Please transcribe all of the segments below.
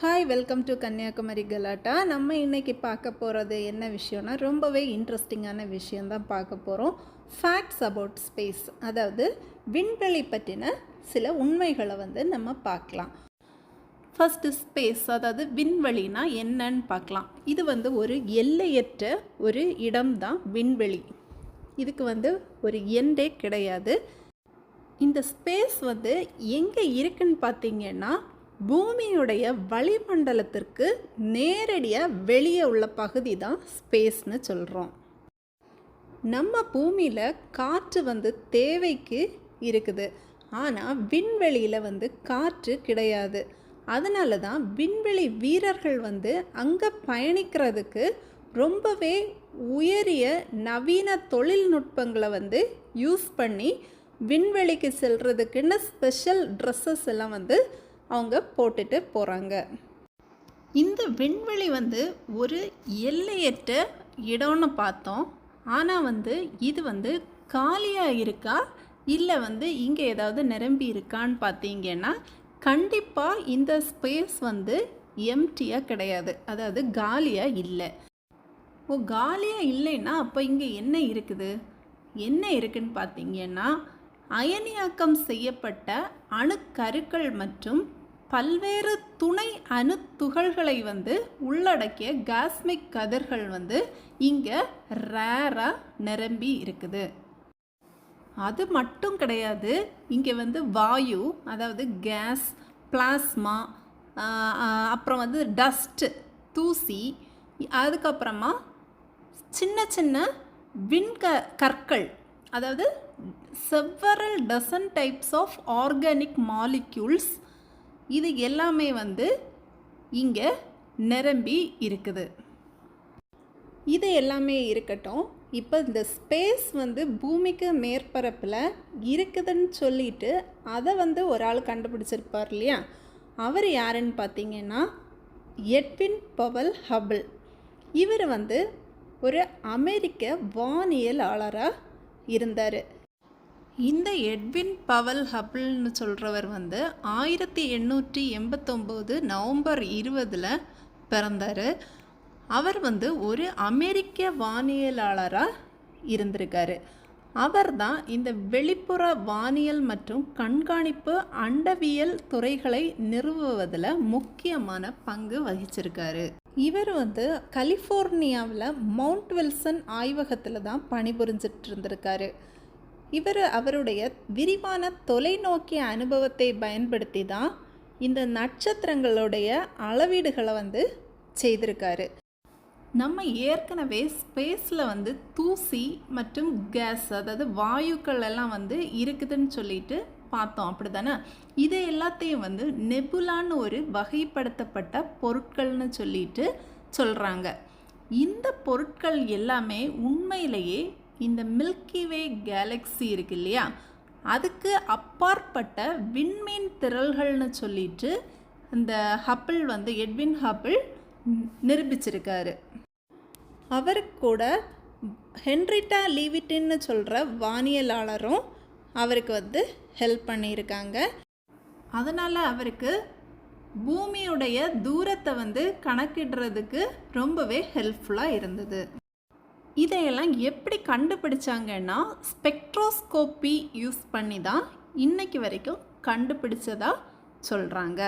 Hi welcome to Kanyakumari கலாட்டா நம்ம இன்றைக்கி பார்க்க போகிறது என்ன விஷயம்னா ரொம்பவே இன்ட்ரெஸ்டிங்கான விஷயந்தான் பார்க்க போகிறோம் ஃபேக்ட்ஸ் அபவுட் ஸ்பேஸ் அதாவது விண்வெளி பற்றின சில உண்மைகளை வந்து நம்ம பார்க்கலாம். ஃபஸ்ட்டு ஸ்பேஸ் அதாவது விண்வெளினா என்னன்னு பார்க்கலாம். இது வந்து ஒரு எல்லையற்ற ஒரு இடம்தான் விண்வெளி. இதுக்கு வந்து ஒரு எண்டே கிடையாது. இந்த ஸ்பேஸ் வந்து எங்கே இருக்குன்னு பார்த்தீங்கன்னா பூமியுடைய வளிமண்டலத்திற்கு நேரடியாக வெளியே உள்ள பகுதி தான் ஸ்பேஸ்னு சொல்கிறோம் நம்ம பூமியில் காற்று வந்து தேவைக்கு இருக்குது. ஆனால் விண்வெளியில் வந்து காற்று கிடையாது. அதனால தான் விண்வெளி வீரர்கள் வந்து அங்கே பயணிக்கிறதுக்கு ரொம்பவே உயரிய நவீன தொழில்நுட்பங்களை வந்து யூஸ் பண்ணி விண்வெளிக்கு செல்கிறதுக்குன்னு ஸ்பெஷல் ட்ரெஸ்ஸஸ் எல்லாம் வந்து அவங்க போட்டுட்டு போகிறாங்க இந்த விண்வெளி வந்து ஒரு எல்லையற்ற இடம்னு பார்த்தோம். ஆனால் வந்து இது வந்து காலியாக இருக்கா? இல்லை வந்து இங்கே ஏதாவது நிரம்பி இருக்கான்னு பார்த்தீங்கன்னா கண்டிப்பாக இந்த ஸ்பேஸ் வந்து எம்டியாக கிடையாது. அதாவது காலியாக இல்லை. ஓ காலியாக இல்லைன்னா அப்போ இங்கே என்ன இருக்குது? என்ன இருக்குன்னு பார்த்தீங்கன்னா அயனியாக்கம் செய்யப்பட்ட அணுக்கருக்கள் மற்றும் பல்வேறு துணை அணு துகள்களை வந்து உள்ளடக்கிய காஸ்மிக் கதிர்கள் வந்து இங்கே ரேராக நிரம்பி இருக்குது. அது மட்டும் கிடையாது இங்கே வந்து வாயு அதாவது கேஸ் பிளாஸ்மா அப்புறம் வந்து டஸ்ட்டு தூசி அதுக்கப்புறமா சின்ன சின்ன விண்க கற்கள் அதாவது several dozen types of organic molecules இது எல்லாமே வந்து இங்கே நிரம்பி இருக்குது. இது எல்லாமே இருக்கட்டும். இப்போ இந்த ஸ்பேஸ் வந்து பூமிக்கு மேற்பரப்பில் இருக்குதுன்னு சொல்லிட்டு அதை வந்து ஒரு ஆள் கண்டுபிடிச்சிருப்பார் இல்லையா? அவர் யாருன்னு பார்த்தீங்கன்னா எட்வின் பவல் ஹபிள் இவர் வந்து ஒரு அமெரிக்க வானியலாளராக இருந்தார். இந்த எட்வின் பவல் ஹபிள்னு சொல்கிறவர் வந்து ஆயிரத்தி எண்ணூற்றி எண்பத்தொம்போது நவம்பர் இருபதில் பிறந்தார். அவர் வந்து ஒரு அமெரிக்க வானியலாளராக இருந்திருக்காரு. அவர் தான் இந்த வெளிப்புற வானியல் மற்றும் கண்காணிப்பு அண்டவியல் துறைகளை நிறுவுவதில் முக்கியமான பங்கு வகிச்சிருக்காரு. இவர் வந்து கலிஃபோர்னியாவில் மவுண்ட் வில்சன் ஆய்வகத்தில் தான் பணிபுரிஞ்சிட்டு இருந்திருக்காரு. இவர் அவருடைய விரிவான தொலைநோக்கிய அனுபவத்தை பயன்படுத்தி தான் இந்த நட்சத்திரங்களுடைய அளவீடுகளை வந்து செய்திருக்காரு. நம்ம ஏற்கனவே ஸ்பேஸில் வந்து தூசி மற்றும் கேஸ் அதாவது வாயுக்கள் எல்லாம் வந்து இருக்குதுன்னு சொல்லிட்டு பார்த்தோம். அப்படி தானே இது எல்லாத்தையும் வந்து நெபுலான்னு ஒரு வகைப்படுத்தப்பட்ட பொருட்கள்னு சொல்லிட்டு சொல்கிறாங்க இந்த பொருட்கள் எல்லாமே உண்மையிலேயே இந்த மில்கி வே கேலக்ஸி இருக்கு இல்லையா? அதுக்கு அப்பாற்பட்ட விண்மீன் திரள்கள்னு சொல்லிட்டு இந்த ஹப்பிள் வந்து எட்வின் ஹப்பிள் நிரூபிச்சிருக்காரு. அவருக்கு கூட ஹென்ரிட்டா லீவிட்டின்னு சொல்கிற வானியலாளரும் அவருக்கு வந்து ஹெல்ப் பண்ணியிருக்காங்க. அதனால் அவருக்கு பூமியுடைய தூரத்தை வந்து கணக்கிடுறதுக்கு ரொம்பவே ஹெல்ப்ஃபுல்லாக இருந்தது. இதையெல்லாம் எப்படி கண்டுபிடிச்சாங்கன்னா ஸ்பெக்ட்ரோஸ்கோப்பி யூஸ் பண்ணி தான் இன்னைக்கு வரைக்கும் கண்டுபிடிச்சதா சொல்கிறாங்க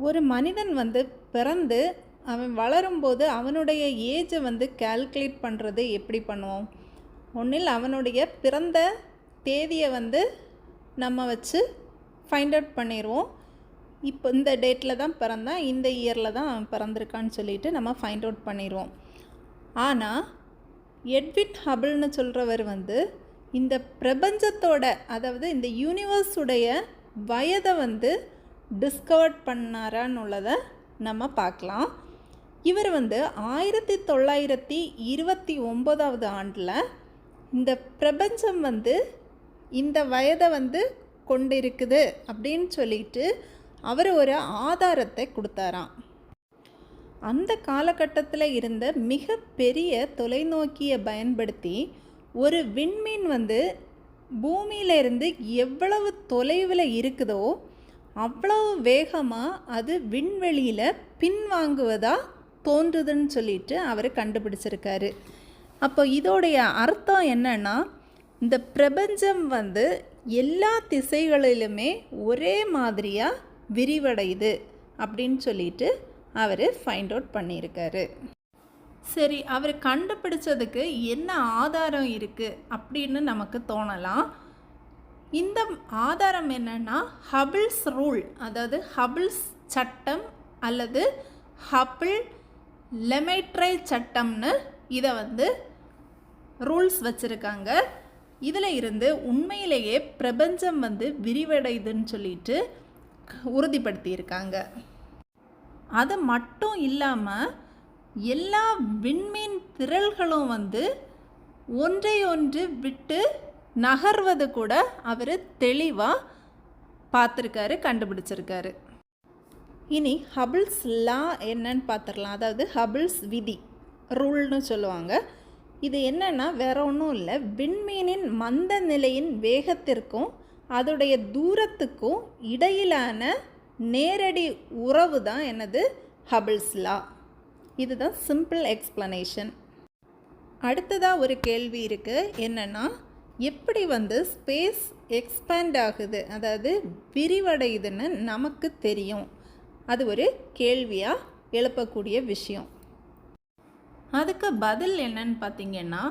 ஒரு மனிதன் வந்து பிறந்து அவன் வளரும்போது அவனுடைய ஏஜை வந்து கால்குலேட் பண்ணுறது எப்படி பண்ணுவோம்? ஒன்றில் அவனுடைய பிறந்த தேதியை வந்து நம்ம வச்சு ஃபைண்ட் அவுட் பண்ணிடுவோம் இப்போ இந்த டேட்டில் தான் பிறந்தான் இந்த இயரில் தான் அவன் பிறந்திருக்கான்னு சொல்லிட்டு நம்ம ஃபைண்ட் அவுட் பண்ணிடுவோம் ஆனால் எட்விட் ஹபிள்னு சொல்கிறவர் வந்து இந்த பிரபஞ்சத்தோட அதாவது இந்த யூனிவர்ஸுடைய வயதை வந்து டிஸ்கவர்ட் பண்ணாரான்னு உள்ளதை நம்ம பார்க்கலாம். இவர் வந்து ஆயிரத்தி தொள்ளாயிரத்தி இருபத்தி ஒம்போதாவது ஆண்டில் இந்த பிரபஞ்சம் வந்து இந்த வயதை வந்து கொண்டிருக்குது அப்படின்னு சொல்லிட்டு அவர் ஒரு ஆதாரத்தை கொடுத்தாராம். அந்த காலகட்டத்தில் இருந்த மிக பெரிய தொலைநோக்கியை பயன்படுத்தி ஒரு விண்மீன் வந்து பூமியிலிருந்து எவ்வளவு தொலைவில் இருக்குதோ அவ்வளவு வேகமாக அது விண்வெளியில் பின்வாங்குவதாக தோன்றுதுன்னு சொல்லிட்டு அவர் கண்டுபிடிச்சிருக்காரு. அப்போ இதோடைய அர்த்தம் என்னன்னா இந்த பிரபஞ்சம் வந்து எல்லா திசைகளிலுமே ஒரே மாதிரியாக விரிவடையுது அப்படின்னு சொல்லிட்டு அவர் ஃபைண்ட் அவுட் பண்ணியிருக்காரு. சரி அவர் கண்டுபிடிச்சதுக்கு என்ன ஆதாரம் இருக்குது அப்படின்னு நமக்கு தோணலாம். இந்த ஆதாரம் என்னென்னா ஹபிள்ஸ் ரூல் அதாவது ஹபிள்ஸ் சட்டம் அல்லது ஹபிள் லெமைட்ரை சட்டம்னு இதை வந்து ரூல்ஸ் வச்சுருக்காங்க. இதில் இருந்து உண்மையிலேயே பிரபஞ்சம் வந்து விரிவடையுதுன்னு சொல்லிட்டு உறுதிப்படுத்தியிருக்காங்க. அது மட்டும் இல்லாமல் எல்லா விண்மீன் திரள்களும் வந்து ஒன்றை ஒன்று விட்டு நகர்வது கூட அவர் தெளிவாக பார்த்துருக்காரு கண்டுபிடிச்சிருக்காரு. இனி ஹபிள்ஸ் லா என்னன்னு பார்த்துடலாம் அதாவது ஹபிள்ஸ் விதி ரூல்னு சொல்லுவாங்க. இது என்னென்னா வேற ஒன்றும் இல்லை. விண்மீனின் மந்த நிலையின் வேகத்திற்கும் அதோடைய தூரத்துக்கும் இடையிலான நேரடி உறவு தான் என்னது? ஹபிள்ஸ் லா இதுதான் சிம்பிள் எக்ஸ்ப்ளனேஷன் அடுத்ததாக ஒரு கேள்வி இருக்குது என்னென்னா எப்படி வந்து ஸ்பேஸ் எக்ஸ்பேண்ட் ஆகுது? அதாவது விரிவடையுதுன்னு நமக்கு தெரியும். அது ஒரு கேள்வியாக எழுப்பக்கூடிய விஷயம். அதுக்கு பதில் என்னன்னு பார்த்தீங்கன்னா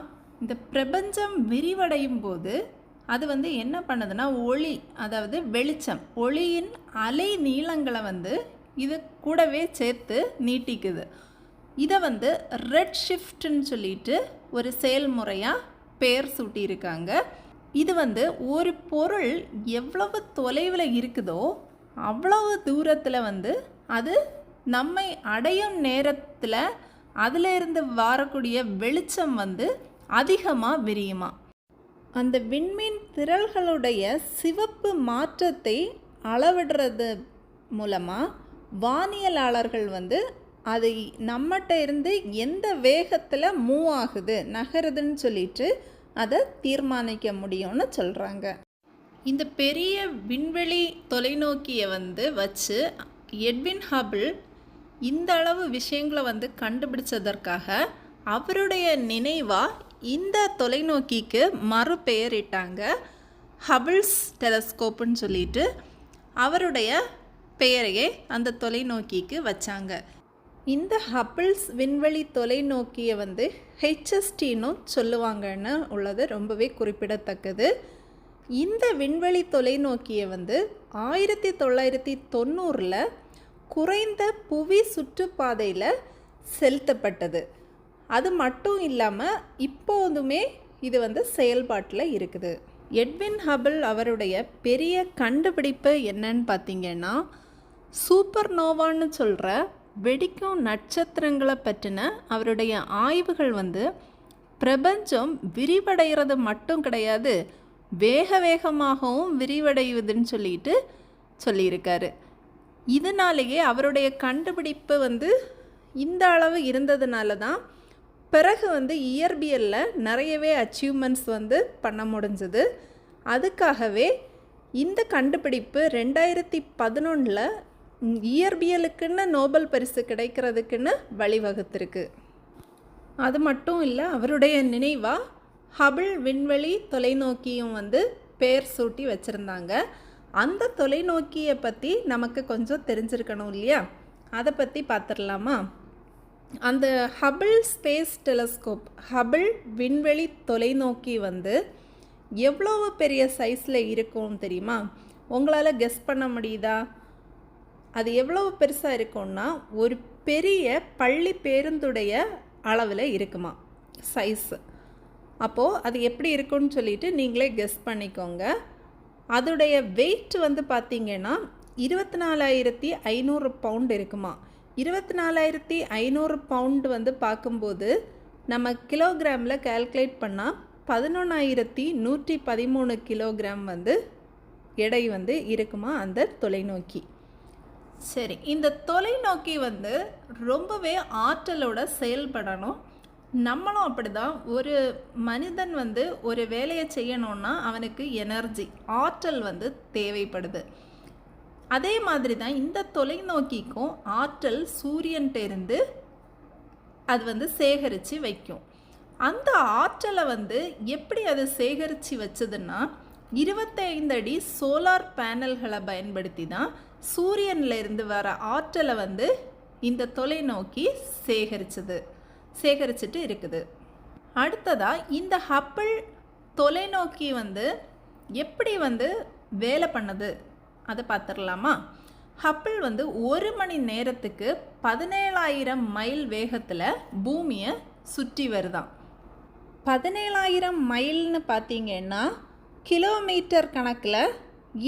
இந்த பிரபஞ்சம் விரிவடையும் போது அது வந்து என்ன பண்ணுதுன்னா ஒளி அதாவது வெளிச்சம் ஒளியின் அலை நீளங்களை வந்து இது கூடவே சேர்த்து நீட்டிக்குது. இதை வந்து ரெட் ஷிஃப்ட்னு சொல்லிட்டு ஒரு செயல்முறையாக பெயர் சூட்டியிருக்காங்க. இது வந்து ஒரு பொருள் எவ்வளவு தொலைவில் இருக்குதோ அவ்வளவு தூரத்தில் வந்து அது நம்மை அடையும் நேரத்தில் அதிலிருந்து வரக்கூடிய வெளிச்சம் வந்து அதிகமாக விரியுமா. அந்த விண்மீன் திரள்களுடைய சிவப்பு மாற்றத்தை அளவிடுறது மூலமாக வானியலாளர்கள் வந்து அதை நம்மகிட்ட இருந்து எந்த வேகத்தில் மூவ் ஆகுது நகருதுன்னு சொல்லிட்டு அதை தீர்மானிக்க முடியும்னு சொல்கிறாங்க இந்த பெரிய விண்வெளி தொலைநோக்கியை வந்து வச்சு எட்வின் ஹபிள் இந்த அளவு விஷயங்களை வந்து கண்டுபிடிச்சதற்காக அவருடைய நினைவாக இந்த தொலைநோக்கிக்கு மறுபெயரிட்டாங்க ஹபிள்ஸ் டெலஸ்கோப்புன்னு சொல்லிட்டு. அவருடைய பெயரையே அந்த தொலைநோக்கிக்கு வச்சாங்க. இந்த ஹபிள்ஸ் விண்வெளி தொலைநோக்கியை வந்து ஹெச்எஸ்டின்னும் சொல்லுவாங்கன்னு உள்ளது ரொம்பவே குறிப்பிடத்தக்கது. இந்த விண்வெளி தொலைநோக்கியை வந்து ஆயிரத்தி தொள்ளாயிரத்தி தொண்ணூறில் குறைந்த புவி சுற்றுப்பாதையில் செலுத்தப்பட்டது. அது மட்டும் இல்லாமல் இப்போதுமே இது வந்து செயல்பாட்டில் இருக்குது. எட்வின் ஹபிள் அவருடைய பெரிய கண்டுபிடிப்பு என்னன்னு பார்த்தீங்கன்னா சூப்பர் நோவான்னு சொல்கிற வெடிக்கும் நட்சத்திரங்களை பற்றின அவருடைய ஆய்வுகள் வந்து பிரபஞ்சம் விரிவடைகிறது மட்டும் கிடையாது வேக வேகமாகவும் விரிவடையுதுன்னு சொல்லிட்டு சொல்லியிருக்காரு. இதனாலேயே அவருடைய கண்டுபிடிப்பு வந்து இந்த அளவு இருந்ததுனால தான் பிறகு வந்து இயற்பியலில் நிறையவே அச்சீவ்மெண்ட்ஸ் வந்து பண்ண முடிஞ்சது. அதுக்காகவே இந்த கண்டுபிடிப்பு ரெண்டாயிரத்தி பதினொன்றில் இயற்பியலுக்குன்னு நோபல் பரிசு கிடைக்கிறதுக்குன்னு வழிவகுத்திருக்கு. அது மட்டும் இல்லை அவருடைய நினைவாக ஹபிள் விண்வெளி தொலைநோக்கியும் வந்து பேர் சூட்டி வச்சுருந்தாங்க. அந்த தொலைநோக்கியை பற்றி நமக்கு கொஞ்சம் தெரிஞ்சிருக்கணும் இல்லையா? அதை பற்றி பார்த்துடலாமா அந்த ஹபிள் ஸ்பேஸ் டெலஸ்கோப் ஹபிள் விண்வெளி தொலைநோக்கி வந்து எவ்வளோ பெரிய சைஸில் இருக்கும் தெரியுமா? உங்களால் கெஸ் பண்ண முடியுதா? அது எவ்வளோ பெருசாக இருக்கும்னா ஒரு பெரிய பள்ளி பேருந்துடைய அளவில் இருக்குமா? சைஸ் அப்போது அது எப்படி இருக்கும்னு சொல்லிட்டு நீங்களே கெஸ் பண்ணிக்கோங்க. அதோடைய வெயிட் வந்து பார்த்திங்கன்னா இருபத்தி நாலாயிரத்தி ஐநூறு பவுண்ட் இருக்குமா? இருபத்தி நாலாயிரத்தி ஐநூறு பவுண்டு வந்து பார்க்கும்போது நம்ம கிலோகிராமில் கால்குலேட் பண்ணால் பதினொன்றாயிரத்தி நூற்றி பதிமூணு கிலோகிராம் வந்து எடை வந்து இருக்குமா அந்த தொலைநோக்கி. சரி இந்த தொலைநோக்கி வந்து ரொம்பவே ஆற்றலோட செயல்படணும். நம்மளும் அப்படிதான். ஒரு மனிதன் வந்து ஒரு வேலையை செய்யணுன்னா அவனுக்கு எனர்ஜி ஆற்றல் வந்து தேவைப்படுது. அதே மாதிரி தான் இந்த தொலைநோக்கிக்கும் ஆற்றல் சூரியன்ட்ட இருந்து அது வந்து சேகரித்து வைக்கும். அந்த ஆற்றலை வந்து எப்படி அது சேகரித்து வச்சதுன்னா இருபத்தைந்து அடி சோலார் பேனல்களை பயன்படுத்தி தான் சூரியன்ல இருந்து வர ஆற்றலை வந்து இந்த தொலைநோக்கி சேகரிச்சது சேகரிச்சுட்டு இருக்குது. அடுத்ததாக இந்த ஹப்பிள் தொலைநோக்கி வந்து எப்படி வந்து வேலை பண்ணுது? அதை பார்த்துடலாமா? ஹப்பிள் வந்து ஒரு மணி நேரத்துக்கு பதினேழாயிரம் மைல் வேகத்தில் பூமியை சுற்றி வருதாம் பதினேழாயிரம் மைல்னு பார்த்தீங்கன்னா கிலோமீட்டர் கணக்கில்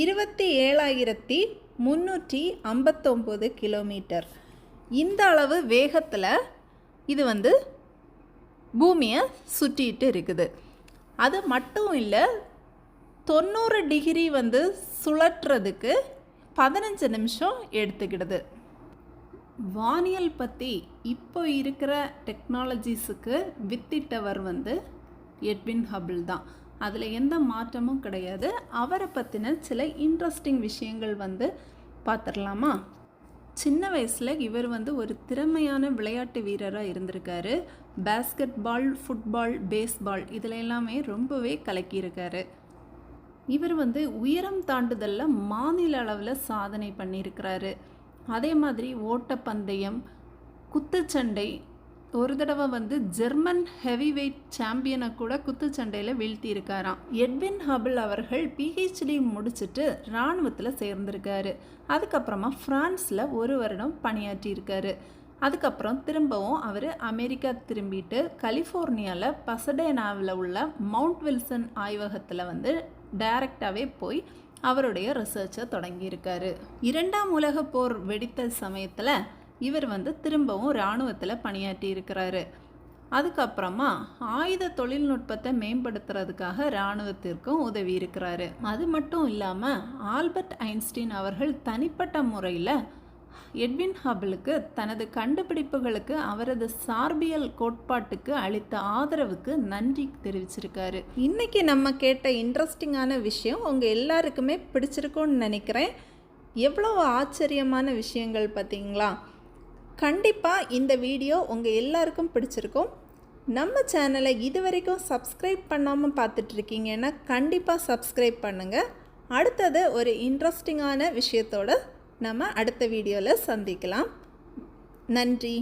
இருபத்தி ஏழாயிரத்தி முந்நூற்றி ஐம்பத்தொம்போது கிலோமீட்டர். இந்த அளவு வேகத்தில் இது வந்து பூமியை சுற்றிட்டு இருக்குது. அது மட்டும் இல்லை தொண்ணூறு டிகிரி வந்து சுழற்றுறதுக்கு பதினஞ்சு நிமிஷம் எடுத்துக்கிடுது. வானியல் பற்றி இப்போ இருக்கிற டெக்னாலஜிஸுக்கு வித்திட்டவர் வந்து எட்வின் ஹபிள் தான். அதில் எந்த மாற்றமும் கிடையாது. அவரை பற்றின சில இன்ட்ரெஸ்டிங் விஷயங்கள் வந்து பார்த்துடலாமா சின்ன வயசில் இவர் வந்து ஒரு திறமையான விளையாட்டு வீரராக இருந்திருக்காரு. பேஸ்கெட் பால் ஃபுட்பால் பேஸ்பால் இதில் எல்லாமே ரொம்பவே கலக்கியிருக்காரு. இவர் வந்து உயரம் தாண்டுதலில் மாநில அளவில் சாதனை பண்ணியிருக்கிறாரு. அதே மாதிரி ஓட்டப்பந்தயம் குத்துச்சண்டை ஒரு தடவை வந்து ஜெர்மன் ஹெவி வெயிட் சாம்பியனை கூட குத்துச்சண்டையில் வீழ்த்தியிருக்காராம். எட்வின் ஹபிள் அவர்கள் பிஹெச்டி முடிச்சுட்டு இராணுவத்தில் சேர்ந்திருக்காரு. அதுக்கப்புறமா ஃப்ரான்ஸில் ஒரு வருடம் பணியாற்றியிருக்காரு. அதுக்கப்புறம் திரும்பவும் அவர் அமெரிக்கா திரும்பிட்டு கலிஃபோர்னியாவில் பசடேனாவில் உள்ள மவுண்ட் வில்சன் ஆய்வகத்தில் வந்து டைரக்டாகவே போய் அவருடைய ரிசர்ச்சை தொடங்கியிருக்காரு. இரண்டாம் உலகப் போர் வெடித்த சமயத்தில் இவர் வந்து திரும்பவும் இராணுவத்தில் பணியாற்றி இருக்கிறாரு அதுக்கப்புறமா ஆயுத தொழில்நுட்பத்தை மேம்படுத்துறதுக்காக இராணுவத்திற்கும் உதவி இருக்கிறாரு அது மட்டும் இல்லாமல் ஆல்பர்ட் ஐன்ஸ்டீன் அவர்கள் தனிப்பட்ட முறையில் எட்வின் ஹபிளுக்கு தனது கண்டுபிடிப்புகளுக்கு அவரது சார்பியல் கோட்பாட்டுக்கு அளித்த ஆதரவுக்கு நன்றி தெரிவிச்சிருக்காரு. இன்னைக்கு நம்ம கேட்ட இன்ட்ரெஸ்டிங்கான விஷயம் உங்கள் எல்லாருக்குமே பிடிச்சிருக்கும்னு நினைக்கிறேன். எவ்வளோ ஆச்சரியமான விஷயங்கள் பார்த்தீங்களா? கண்டிப்பாக இந்த வீடியோ உங்கள் எல்லாருக்கும் பிடிச்சிருக்கும். நம்ம சேனலை இது வரைக்கும் சப்ஸ்கிரைப் பண்ணாமல் பார்த்துட்ருக்கீங்கன்னா கண்டிப்பாக சப்ஸ்கிரைப் பண்ணுங்கள் அடுத்தது ஒரு இன்ட்ரெஸ்டிங்கான விஷயத்தோட நம்ம அடுத்த வீடியோவில் சந்திக்கலாம். நன்றி.